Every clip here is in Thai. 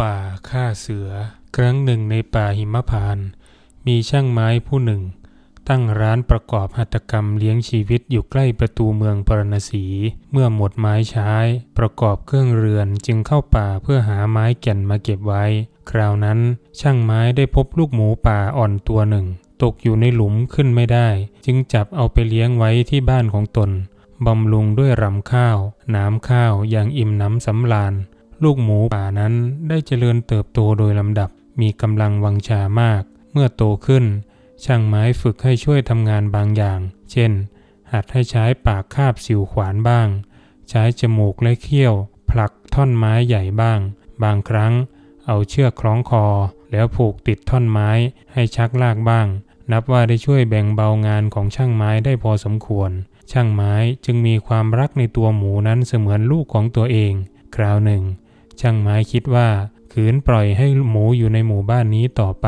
ป่าฆ่าเสือ ครั้งหนึ่งในป่าหิมพาน มีช่างไม้ผู้หนึ่ง ตั้งร้านประกอบหัตถกรรมเลี้ยงชีวิตอยู่ใกล้ประตูเมืองปรณสี เมื่อหมดไม้ใช้ ประกอบเครื่องเรือนจึงเข้าป่าเพื่อหาไม้แก่นมาเก็บไว้ คราวนั้นช่างไม้ได้พบลูกหมูป่าอ่อนตัวหนึ่ง ตกอยู่ในหลุมขึ้นไม่ได้ จึงจับเอาไปเลี้ยงไว้ที่บ้านของตนบำรุงด้วยรำข้าว น้ำข้าวอย่างอิ่มน้ำสำราญ ลูกหมูป่านั้นได้เจริญเติบโตโดยลำดับมีกำลังวังชามาก เมื่อโตขึ้น ช่างไม้ฝึกให้ช่วยทำงานบางอย่าง เช่น หัดให้ใช้ปากคาบสิวขวานบ้าง ใช้จมูกและเขี้ยว ผลักท่อนไม้ใหญ่บ้าง บางครั้ง เอาเชือกคล้องคอ แล้วผูกติดท่อนไม้ให้ชักลากบ้าง นับว่าได้ช่วยแบ่งเบางานของช่างไม้ได้พอสมควร ช่างไม้จึงมีความรักในตัวหมูนั้นเสมือนลูกของตัวเอง คราวหนึ่ง ช่างไม้คิดว่าขืนปล่อยให้หมูอยู่ในหมู่บ้านนี้ต่อไป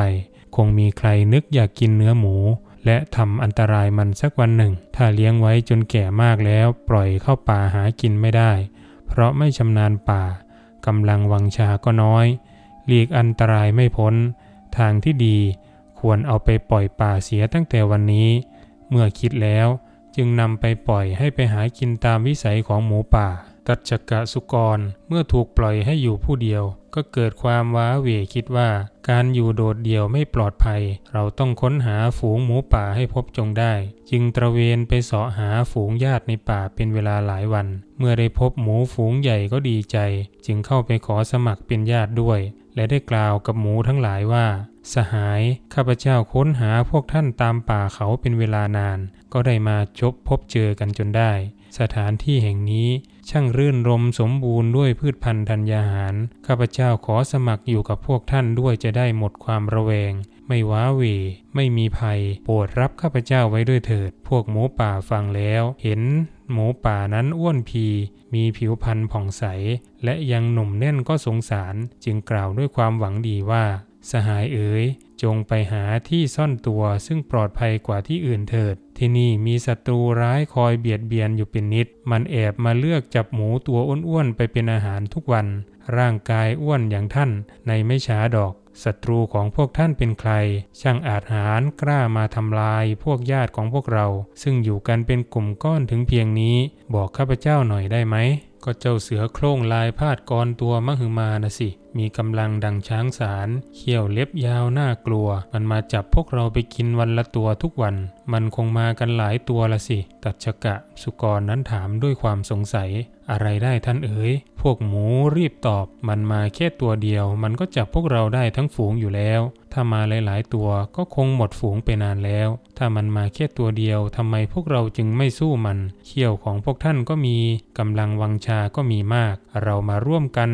คงมีใครนึกอยากกินเนื้อหมู และทำอันตรายมันสักวันหนึ่ง ถ้าเลี้ยงไว้จนแก่มากแล้ว ปล่อยเข้าป่าหากินไม่ได้ เพราะไม่ชำนาญป่ากำลังวังชาก็น้อยหลีกอันตรายไม่พ้น ทางที่ดีควรเอาไปปล่อยป่าเสียตั้งแต่วันนี้ เมื่อคิดแล้วจึงนำไปปล่อยให้ไปหากินตามวิสัยของหมูป่า ตัชกะสุกรเมื่อถูกปล่อยให้อยู่ผู้เดียว ก็เกิดความว้าเหวคิดว่า การอยู่โดดเดี่ยวไม่ปลอดภัย เราต้องค้นหาฝูงหมูป่าให้พบจงได้ จึงตระเวนไปเสาะหาฝูงญาติในป่าเป็นเวลาหลายวัน เมื่อได้พบหมูฝูงใหญ่ก็ดีใจ จึงเข้าไปขอสมัครเป็นญาติด้วย และได้กล่าวกับหมูทั้งหลายว่า สหาย ข้าพเจ้าค้นหาพวกท่านตามป่าเขาเป็นเวลานาน ก็ได้มาจบพบเจอกันจนได้ สถานที่แห่งนี้ช่างรื่นรมสมบูรณ์ด้วยพืชพันธุ์ธัญญาหาร ข้าพเจ้าขอสมัครอยู่กับพวกท่านด้วยจะได้หมดความระแวง ไม่ว้าเหวไม่มีภัย โปรดรับข้าพเจ้าไว้ด้วยเถิด พวกหมูป่าฟังแล้ว เห็นหมูป่านั้นอ้วนพี มีผิวพรรณผ่องใส และยังหนุ่มแน่นก็สงสาร จึงกล่าวด้วยความหวังดีว่า สหายเอ๋ย จงไปหาที่ซ่อนตัวซึ่งปลอดภัยกว่าที่อื่นเถิด ที่นี่มีศัตรูร้ายคอยเบียดเบียนอยู่เป็นนิด มันแอบมาเลือกจับหมูตัวอ้วนๆไปเป็นอาหารทุกวัน ร่างกายอ้วนอย่างท่านในไม่ช้าดอกศัตรูของพวกท่านเป็นใคร ช่างอาจหารกล้ามาทำลายพวกญาติของพวกเรา ซึ่งอยู่กันเป็นกลุ่มก้อนถึงเพียงนี้ บอกข้าพเจ้าหน่อยได้ไหม ก็เจ้าเสือโคร่งลายพาดกรตัวมหึมานะสิ มีกำลังดังช้างสารเขี้ยวเล็บยาวน่ากลัว มันมาจับพวกเราไปกินวันละตัวทุกวัน มันคงมากันหลายตัวละสิ ตัดชกะสุกรนั้นถามด้วยความสงสัย อะไรได้ท่านเอ๋ย พวกหมูรีบตอบ มันมาแค่ตัวเดียว มันก็จับพวกเราได้ทั้งฝูงอยู่แล้ว ถ้ามาหลาย ๆ ตัวก็คงหมดฝูงไปนานแล้ว ถ้ามันมาแค่ตัวเดียวทำไมพวกเราจึงไม่สู้มัน เขี้ยวของพวกท่านก็มีกำลังวังชาก็มีมาก เรามาร่วมกัน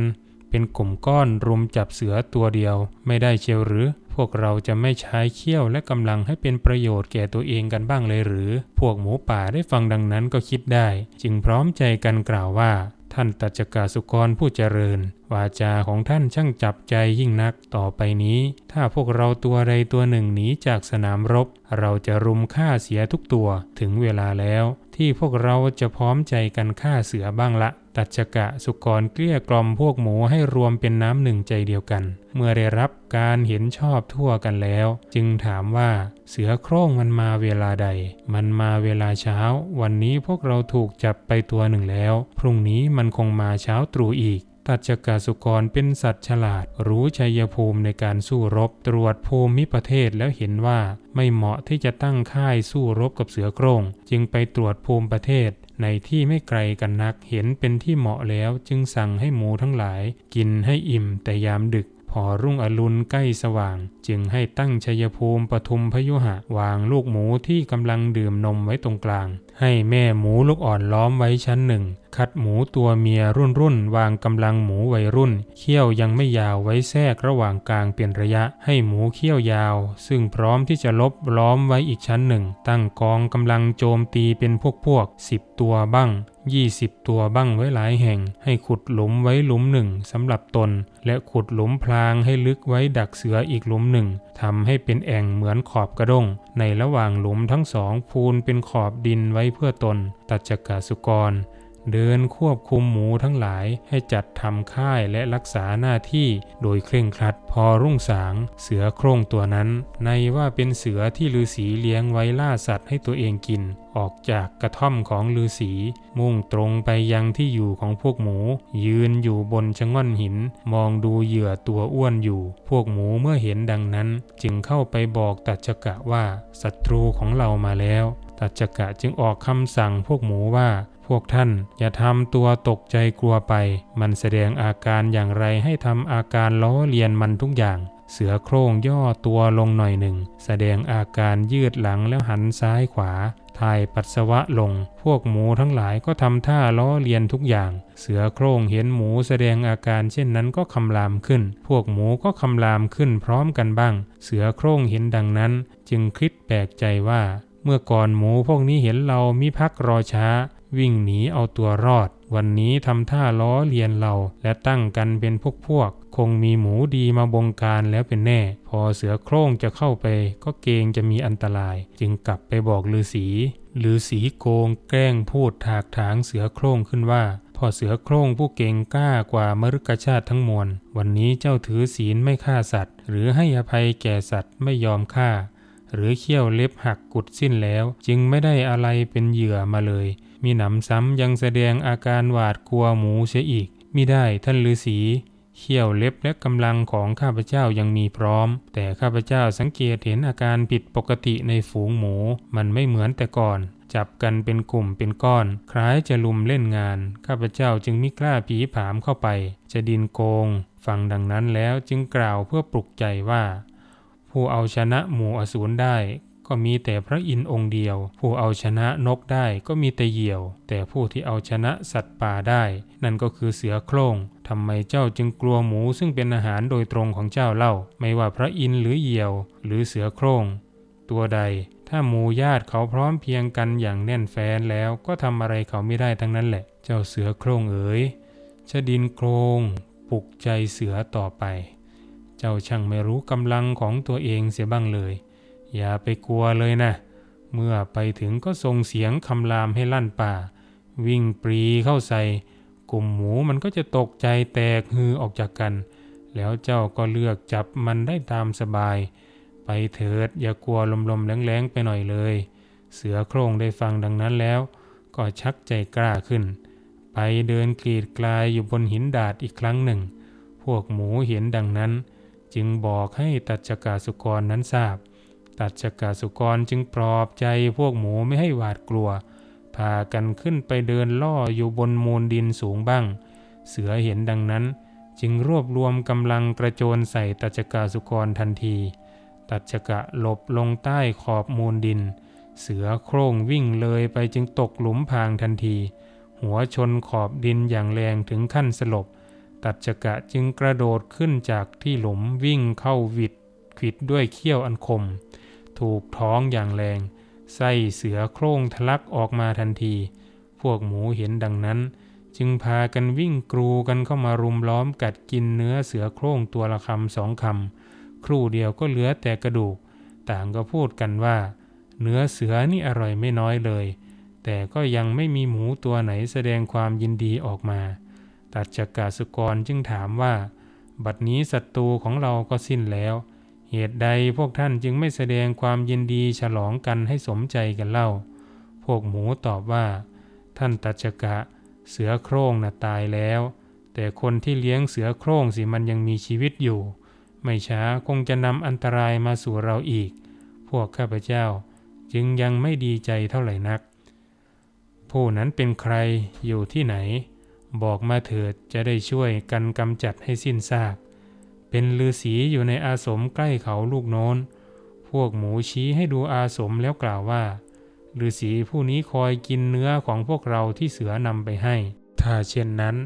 เป็นกลุ่มก้อนรุมจับเสือตัวเดียว ไม่ได้เชียวหรือ พวกเราจะไม่ใช้เขี้ยวและกำลังให้เป็นประโยชน์แก่ตัวเองกันบ้างเลยหรือ พวกหมูป่าได้ฟังดังนั้นก็คิดได้ จึงพร้อมใจกันกล่าวว่า ท่านตัจกาสุกรผู้เจริญ วาจาของท่านช่างจับใจยิ่งนักต่อไปนี้ ถ้าพวกเราตัวใดตัวหนึ่งหนีจากสนามรบ เราจะรุมฆ่าเสียทุกตัวถึงเวลาแล้ว ที่พวกเราจะพร้อมใจกันฆ่าเสือบ้างละ ตัจกะสุกรเกลี้ยกล่อมพวกหมูให้รวมเป็นน้ำหนึ่งใจเดียวกัน เมื่อได้รับการเห็นชอบทั่วกันแล้ว จึงถามว่าเสือโคร่งมันมาเวลาใด มันมาเวลาเช้า วันนี้พวกเราถูกจับไปตัวหนึ่งแล้ว พรุ่งนี้มันคงมาเช้าตรู่อีก ตัจกาสุกรเป็นสัตว์ฉลาด รู้ชัยภูมิในการสู้รบ ตรวจภูมิประเทศแล้วเห็นว่าไม่เหมาะที่จะตั้งค่ายสู้รบกับเสือโคร่งจึงไปตรวจภูมิประเทศในที่ไม่ไกลกันนักเห็นเป็นที่เหมาะแล้วจึงสั่งให้หมูทั้งหลาย กินให้อิ่มแต่ยามดึก พอรุ่งอรุณใกล้สว่าง จึงให้ตั้งชัยภูมิปทุมพยุหะ วางลูกหมูที่กำลังดื่มนมไว้ตรงกลาง ให้แม่หมูลูกอ่อนล้อมไว้ชั้นหนึ่ง คัดหมูตัวเมียรุ่นรุ่นวางกำลังหมูวัยรุ่น เขี้ยวยังไม่ยาวไว้แทรกระหว่างกลางเป็นระยะ ให้หมูเขี้ยวยาว ซึ่งพร้อมที่จะลบล้อมไว้อีกชั้นหนึ่ง ตั้งกองกำลังโจมตีเป็นพวกพวกสิบตัวบ้าง 20 ตัวบ้างไว้หลายแห่ง ให้ขุดหลุมไว้หลุมหนึ่งสำหรับตน และขุดหลุมพรางให้ลึกไว้ดักเสืออีกหลุมหนึ่งทำให้เป็นแอ่งเหมือนขอบกระด้ง ในระหว่างหลุมทั้งสองพูนเป็นขอบดินไว้เพื่อตน ตัจกาสุกร เดินควบคุมหมูทั้งหลายให้จัดทำค่ายและรักษาหน้าที่โดยเคร่งครัด พอรุ่งสาง เสือโคร่งตัวนั้น ในว่าเป็นเสือที่ฤาษีเลี้ยงไว้ล่าสัตว์ให้ตัวเองกิน ออกจากกระท่อมของฤาษีมุ่งตรงไปยังที่อยู่ของพวกหมู ยืนอยู่บนชะง่อนหิน มองดูเหยื่อตัวอ้วนอยู่ พวกหมูเมื่อเห็นดังนั้น จึงเข้าไปบอกตัจจกะว่าศัตรูของเรามาแล้วตัจจกะจึงออกคำสั่งพวกหมูว่า พวกท่านอย่าทำตัวตกใจกลัวไป มันแสดงอาการอย่างไรให้ทำอาการล้อเลียนมันทุกอย่าง เสือโคร่งย่อตัวลงหน่อยหนึ่ง แสดงอาการยืดหลังแล้วหันซ้ายขวาถ่ายปัสสาวะลง พวกหมูทั้งหลายก็ทำท่าล้อเลียนทุกอย่าง เสือโคร่งเห็นหมูแสดงอาการเช่นนั้นก็คำรามขึ้น พวกหมูก็คำรามขึ้นพร้อมกันบ้าง เสือโคร่งเห็นดังนั้น จึงคิดแปลกใจว่า เมื่อก่อนหมูพวกนี้เห็นเรามิพักรอช้า วิ่งหนีเอาตัวรอด วันนี้ทำท่าล้อเลียนเรา และตั้งกันเป็นพวกพวก คงมีหมูดีมาบงการแล้วเป็นแน่ พอเสือโคร่งจะเข้าไป ก็เกรงจะมีอันตราย จึงกลับไปบอกฤาษีฤาษีโกงแกล้งพูดถากถางเสือโคร่งขึ้นว่าพ่อเสือโคร่งผู้เก่งกล้ากว่ามรุกชาติทั้งมวล วันนี้เจ้าถือศีลไม่ฆ่าสัตว์ หรือให้อภัยแก่สัตว์ไม่ยอมฆ่า หรือเขี้ยวเล็บหักกุดสิ้นแล้ว จึงไม่ได้อะไรเป็นเหยื่อมาเลย มีหนำซ้ำยังแสดงอาการหวาดกลัวหมูเสียอีกมิได้ท่านฤาษีเขี้ยวเล็บและกำลังของข้าพเจ้ายังมีพร้อม แต่ข้าพเจ้าสังเกตเห็นอาการผิดปกติในฝูงหมู มันไม่เหมือนแต่ก่อน จับกันเป็นกลุ่มเป็นก้อน คล้ายจะลุมเล่นงาน ข้าพเจ้าจึงมิกล้าผีผามเข้าไป จะดินโกง ฟังดังนั้นแล้วจึงกล่าวเพื่อปลุกใจว่า ผู้เอาชนะหมูอสูรได้ ก็มีแต่พระอินทร์องค์เดียว ผู้เอาชนะนกได้ก็มีแต่เหยี่ยว แต่ผู้ที่เอาชนะสัตว์ป่าได้ นั่นก็คือเสือโคร่งทำไมเจ้าจึงกลัวหมูซึ่งเป็นอาหารโดยตรงของเจ้าเล่า ไม่ว่าพระอินทร์หรือเหยี่ยว หรือเสือโคร่งตัวใด ถ้าหมูญาติเขาพร้อมเพียงกันอย่างแน่นแฟ้นแล้วก็ทำอะไรเขาไม่ได้ทั้งนั้นแหละ เจ้าเสือโคร่งเอ๋ยชดินโครงปลุกใจเสือต่อไป เจ้าช่างไม่รู้กำลังของตัวเองเสียบ้างเลย อย่าไปกลัวเลยนะ เมื่อไปถึงก็ส่งเสียงคำรามให้ลั่นป่า วิ่งปรีเข้าใส่ กลุ่มหมูมันก็จะตกใจแตกฮือออกจากกัน แล้วเจ้าก็เลือกจับมันได้ตามสบาย ไปเถิดอย่ากลัวลมๆแรงๆไปหน่อยเลย เสือโคร่งได้ฟังดังนั้นแล้ว ก็ชักใจกล้าขึ้น ไปเดินกรีดกลายอยู่บนหินดาดอีกครั้งหนึ่ง พวกหมูเห็นดังนั้น จึงบอกให้ตัจกาสุกรนั้นทราบ ตัดจกาสุกรจึงปลอบใจพวกหมูไม่ให้หวาดกลัว พากันขึ้นไปเดินล่ออยู่บนมูลดินสูงบ้าง เสือเห็นดังนั้น จึงรวบรวมกำลังกระโจนใส่ตัจกาสุกรทันที ตัจกะหลบลงใต้ขอบมูลดิน เสือโคร่งวิ่งเลยไปจึงตกหลุมพางทันที หัวชนขอบดินอย่างแรงถึงขั้นสลบ ตัจกะจึงกระโดดขึ้นจากที่หลุมวิ่งเข้าวิดขิดด้วยเขี้ยวอันคม ถูกท้องอย่างแรง ไส้เสือโคร่งทะลักออกมาทันที พวกหมูเห็นดังนั้น จึงพากันวิ่งกรูกันเข้ามารุมล้อมกัดกินเนื้อเสือโคร่งตัวละคำสองคำครู่เดียวก็เหลือแต่กระดูก ต่างก็พูดกันว่า เนื้อเสือนี่อร่อยไม่น้อยเลย แต่ก็ยังไม่มีหมูตัวไหนแสดงความยินดีออกมาตัดจักกาสุกรจึงถามว่า บัดนี้ศัตรูของเราก็สิ้นแล้ว เหตุใดพวกท่านจึงไม่แสดงความยินดีฉลองกันให้สมใจกันเล่า พวกหมูตอบว่า ท่านตัจกะ เสือโคร่งน่ะตายแล้ว แต่คนที่เลี้ยงเสือโคร่งสิมันยังมีชีวิตอยู่ ไม่ช้าคงจะนำอันตรายมาสู่เราอีก พวกข้าพเจ้า จึงยังไม่ดีใจเท่าไหร่นัก ผู้นั้นเป็นใครอยู่ที่ไหน บอกมาเถิดจะได้ช่วยกันกำจัดให้สิ้นซาก เป็นฤาษีอยู่ในอาสมใกล้เขาลูกโน้น พวกหมูชี้ให้ดูอาสมแล้วกล่าวว่าฤาษีผู้นี้คอยกินเนื้อของพวกเราที่เสือนำไปให้ ถ้าเช่นนั้น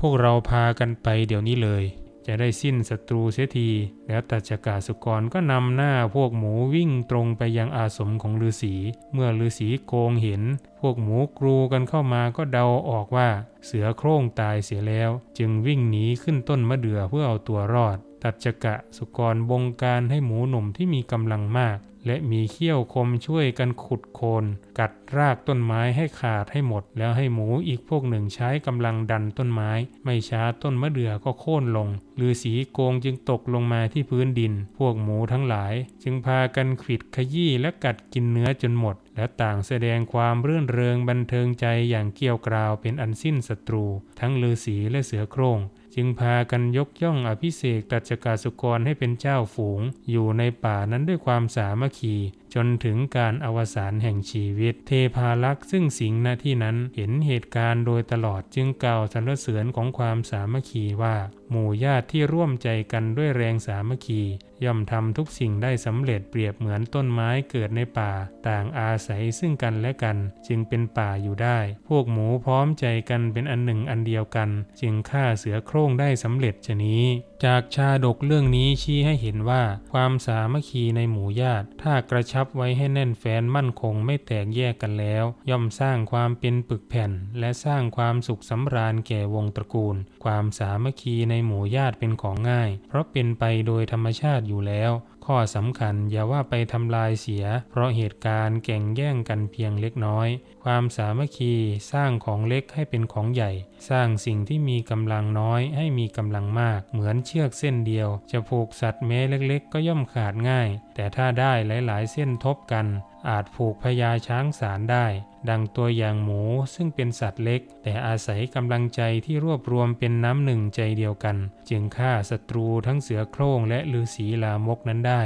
พวกเราพากันไปเดี๋ยวนี้เลย จะได้สิ้นศัตรูเสียที แล้วตัจกาสุกรก็นำหน้าพวกหมูวิ่งตรงไปยังอาสมของฤาษี เมื่อฤาษีโกงเห็น พวกหมูกรูกันเข้ามาก็เดาออกว่า เสือโคร่งตายเสียแล้ว จึงวิ่งหนีขึ้นต้นมะเดื่อเพื่อเอาตัวรอด ตัจจกะสุกรบงการให้หมูหนุ่มที่มีกำลังมาก และมีเขี้ยวคมช่วยกันขุดโคน กัดรากต้นไม้ให้ขาดให้หมด แล้วให้หมูอีกพวกหนึ่งใช้กำลังดันต้นไม้ ไม่ช้าต้นมะเดื่อก็โค่นลงฤาษีโกงจึงตกลงมาที่พื้นดิน พวกหมูทั้งหลาย จึงพากันขิดขยี้และกัดกินเนื้อจนหมด และต่างแสดงความเรื่นเริงบันเทิงใจอย่างเกี่ยวกราวเป็นอันสิ้นศัตรู ทั้งฤาษีและเสือโคร่ง จึงพากันยกย่องอภิเสกตัจกาสุกรให้เป็นเจ้าฝูง อยู่ในป่านั้นด้วยความสามัคคีจนถึงการอวสานแห่งชีวิต เทพาลักษ์ซึ่งสิงหน้าที่นั้นเห็นเหตุการณ์โดยตลอดจึงกล่าวสรรเสริญของความสามัคคีว่า หมู่ญาติที่ร่วมใจกันด้วยแรงสามัคคี ย่อมทำทุกสิ่งได้สำเร็จเปรียบเหมือนต้นไม้เกิดในป่า ต่างอาศัยซึ่งกันและกัน จึงเป็นป่าอยู่ได้ พวกหมูพร้อมใจกันเป็นอันหนึ่งอันเดียวกัน จึงฆ่าเสือโคร่งได้สำเร็จชนี้ จากชาดกเรื่องนี้ชี้ให้เห็นว่า ความสามัคคีในหมู่ญาติ ถ้ากระชับไว้ให้แน่นแฟ้นมั่นคงไม่แตกแยกกันแล้ว ย่อมสร้างความเป็นปึกแผ่น และสร้างความสุขสำราญแก่วงตระกูล ความสามัคคีในหมู่ญาติเป็นของง่าย เพราะเป็นไปโดยธรรมชาติอยู่แล้ว ข้อสำคัญอย่าว่าไปทำลายเสีย เพราะเหตุการณ์แก่งแย่งกันเพียงเล็กน้อย ความสามัคคีสร้างของเล็กให้เป็นของใหญ่ สร้างสิ่งที่มีกำลังน้อยให้มีกำลังมาก เหมือนเชือกเส้นเดียว จะผูกสัตว์แม้เล็กๆ ก็ย่อมขาดง่าย แต่ถ้าได้หลายๆ เส้นทบกัน อาจผูกพญาช้างสารได้ ดังตัวอย่างหมูซึ่งเป็นสัตว์เล็ก แต่อาศัยกำลังใจที่รวบรวมเป็นน้ำหนึ่งใจเดียวกัน จึงฆ่าศัตรูทั้งเสือโคร่งและฤาษีลามกนั้นได้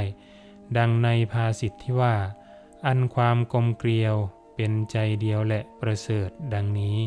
ดังในภาษิตที่ว่า อันความกลมเกลียวเป็นใจเดียวและประเสริฐดังนี้